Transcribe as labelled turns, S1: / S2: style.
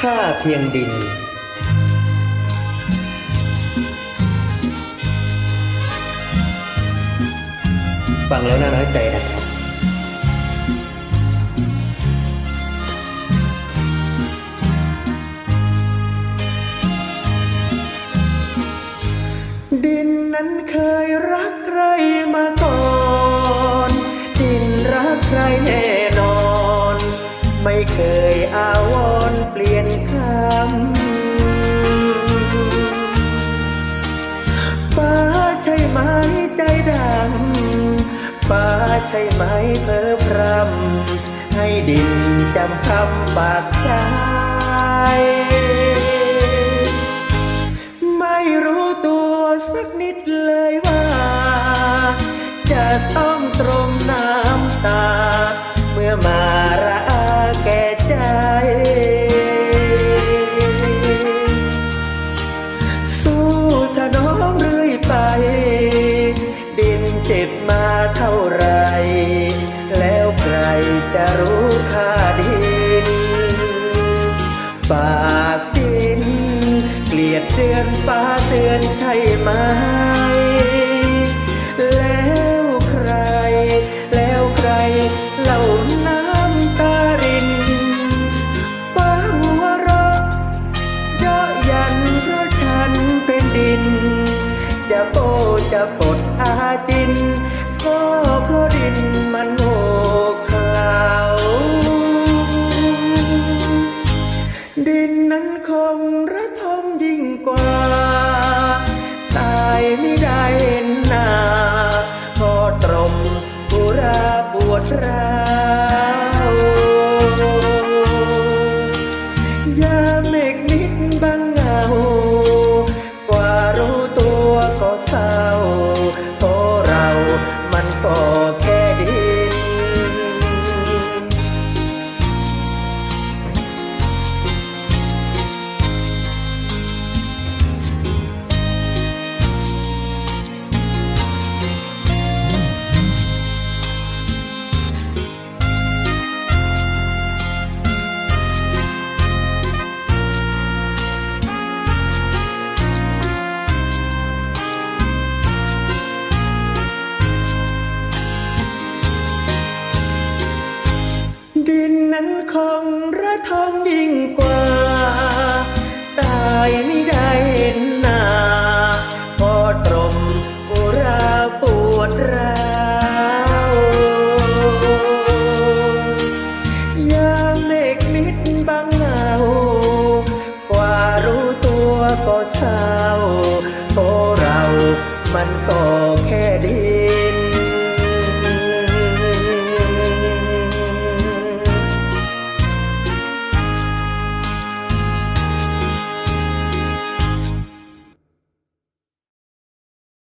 S1: ค่าเพียงดิน ฟังแล้วน่าน้อยใจนะครับ ดินนั้นเคยรักใครมาก่อน ดินรักใครแน่นอน ไม่เคย ใจดำฟ้าใช่ไหมเพ้อพรำให้ดินจำคำบากใจ ไม่รู้ตัวสักนิดเลยว่า จะต้องตรงไหน เท่าไร แล้วใครจะรู้ค่าดินฝากดิน เกลียดเตือนฟ้าเตือนใช่ไหม แล้วใคร แล้วใครเล่าน้ำตาริน ฟ้าหัวเราะเยาะยันเพราะฉันเป็นดิน จะโปจะปลดอาจิน ก็เพราะดินมันโง่เขลาดินนั้นคงร คงระทมยิ่งกว่า ตายไม่ได้เห็นหน้าพอตรมอุราปวดร้าวยามเมฆมิดบังเงากว่ารู้ตัวก็เศร้าเพราะเรามันก็